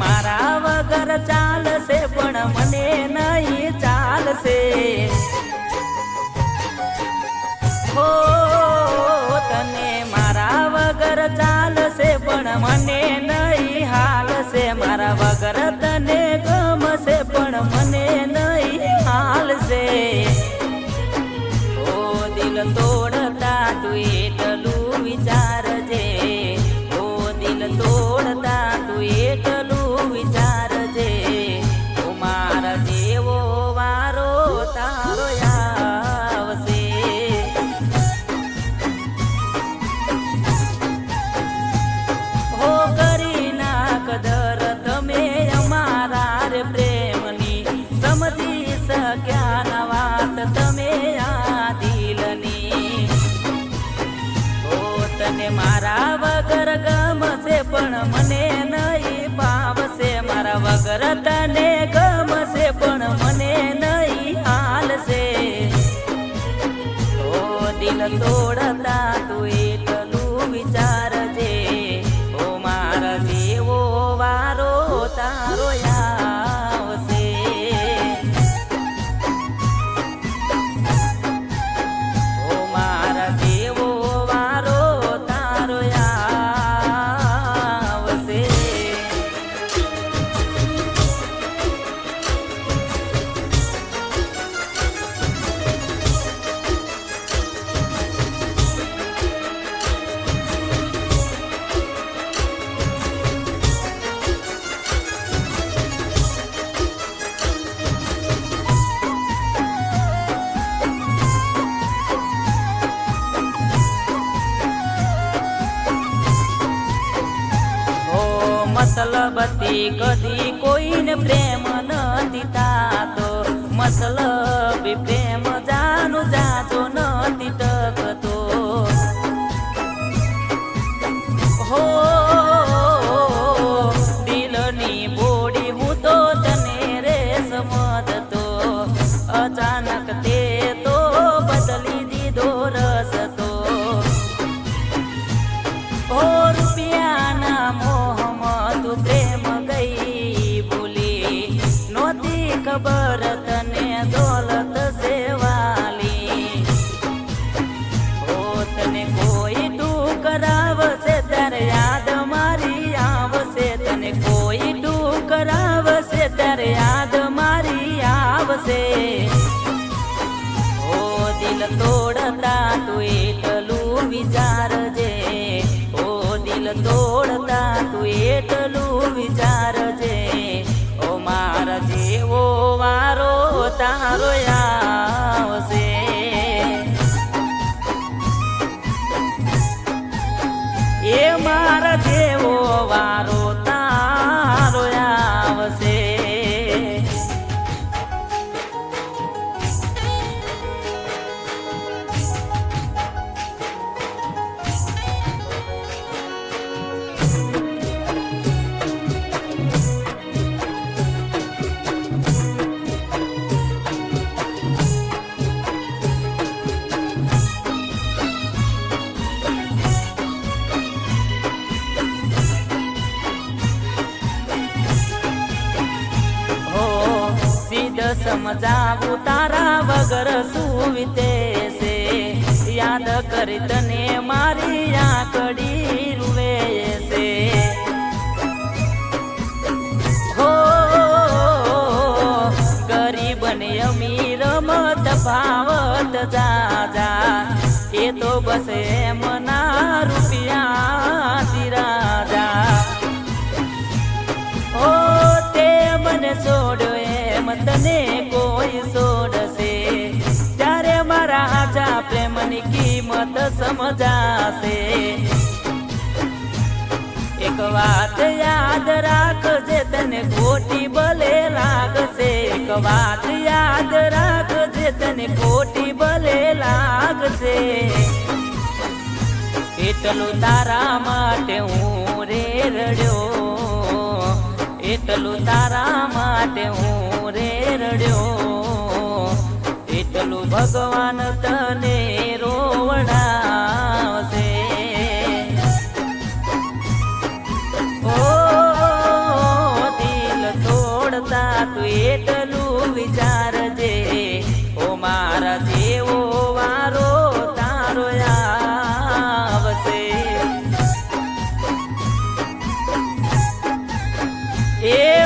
મારા વગર ચાલશે, પણ મને નહીં ચાલશે. હો, તને મારા વગર ચાલશે, પણ મને નહીં હાલશે. મારા વગર તને ગમશે, પણ મને નહીં હાલશે. દિલ મતલબથી કદી કોઈને પ્રેમ નથી તાતો મસલબી પ્રેમ જાનું જાજો નથી ટકતો ઓ દિલ તોડતા તું એટલું વિચારજે. ઓ દિલ તોડતા તું વિચારજે. ઓ વારો તારો આવશે. એ મારા જેવો વારો સમજાવું તારા વગર શું વિતેશે? યાદ કરી તને મારી આંકડી રૂવે છે હો ગરીબ ને અમીર મત ભાવત જાજા. એ તો બસ એમના રૂપિયા દિરાજા ઓ તે મને છોડ્યો એમ તને કોઈ છોડશે ત્યારે મારા આજા પ્રેમની કિંમત સમજાશે. એક વાત યાદ રાખજે, તને ખોટી ભલે લાગશે. એક વાત યાદ રાખજે, તને ખોટી ભલે લાગશે. એટલું તારા માટે હું રે રડ્યો. એટલું તારા માટે હું રે રડ્યો એટલું ભગવાન તને રોવડાવશે ઓ દિલ તોડતા તું એટલું વિચાર Yeah.